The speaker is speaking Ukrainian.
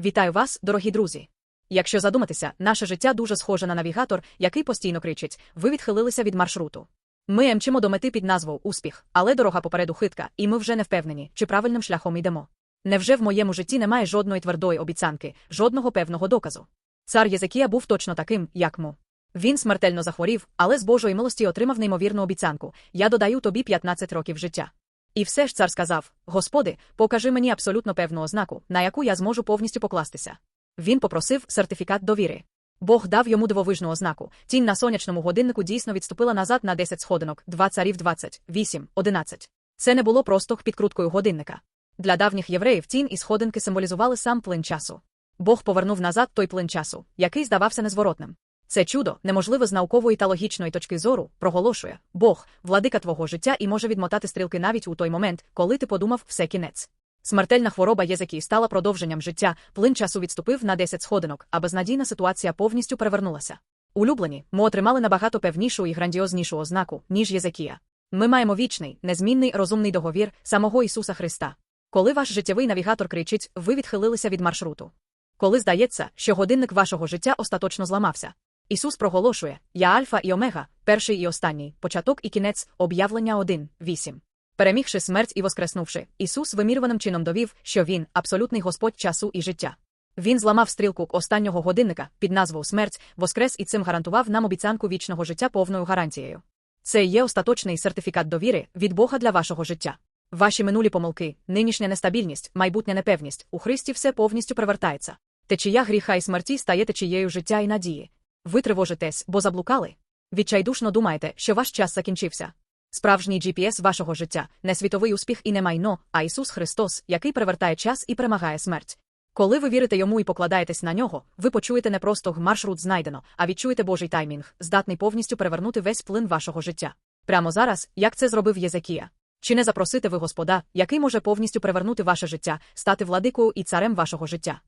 Вітаю вас, дорогі друзі. Якщо задуматися, наше життя дуже схоже на навігатор, який постійно кричить: ви відхилилися від маршруту. Ми мчимо до мети під назвою Успіх, але дорога попереду хитка, і ми вже не впевнені, чи правильним шляхом йдемо. Невже в моєму житті немає жодної твердої обіцянки, жодного певного доказу? Цар Єзекія був точно таким, як му. Він смертельно захворів, але з Божої милості отримав неймовірну обіцянку я додаю тобі 15 років життя. І все ж цар сказав: Господи, покажи мені абсолютно певну ознаку, на яку я зможу повністю покластися. Він попросив сертифікат довіри. Бог дав йому дивовижну ознаку. Тінь на сонячному годиннику дійсно відступила назад на 10 сходинок, 2 царів 20, 8, 11. Це не було просто підкруткою годинника. Для давніх євреїв тінь і сходинки символізували сам плин часу. Бог повернув назад той плин часу, який здавався незворотним. Це чудо, неможливе з наукової та логічної точки зору, проголошує Бог, владика твого життя і може відмотати стрілки навіть у той момент, коли ти подумав все кінець. Смертельна хвороба Єзекії стала продовженням життя, плин часу відступив на 10 сходинок, а безнадійна ситуація повністю перевернулася. Улюблені, ми отримали набагато певнішу і грандіознішу ознаку, ніж Єзекія. Ми маємо вічний, незмінний розумний договір самого Ісуса Христа. Коли ваш життєвий навігатор кричить, ви відхилилися від маршруту. Коли здається, що годинник вашого життя остаточно зламався. Ісус проголошує: Я Альфа і Омега, перший і останній, початок і кінець, об'явлення 1, 8. Перемігши смерть і воскреснувши, Ісус вимірюваним чином довів, що Він абсолютний Господь часу і життя. Він зламав стрілку останнього годинника під назвою Смерть, воскрес і цим гарантував нам обіцянку вічного життя повною гарантією. Це є остаточний сертифікат довіри від Бога для вашого життя. Ваші минулі помилки, нинішня нестабільність, майбутня непевність у Христі все повністю привертається. Течія гріха і смерті стає течією життя і надії. Ви тривожитесь, бо заблукали. Відчайдушно думаєте, що ваш час закінчився. Справжній GPS вашого життя не світовий успіх і не майно, а Ісус Христос, який привертає час і перемагає смерть. Коли ви вірите йому і покладаєтесь на нього, ви почуєте не просто маршрут знайдено, а відчуєте Божий таймінг, здатний повністю перевернути весь плин вашого життя. Прямо зараз, як це зробив Єзекія. Чи не запросите ви Господа, який може повністю перевернути ваше життя, стати владикою і царем вашого життя?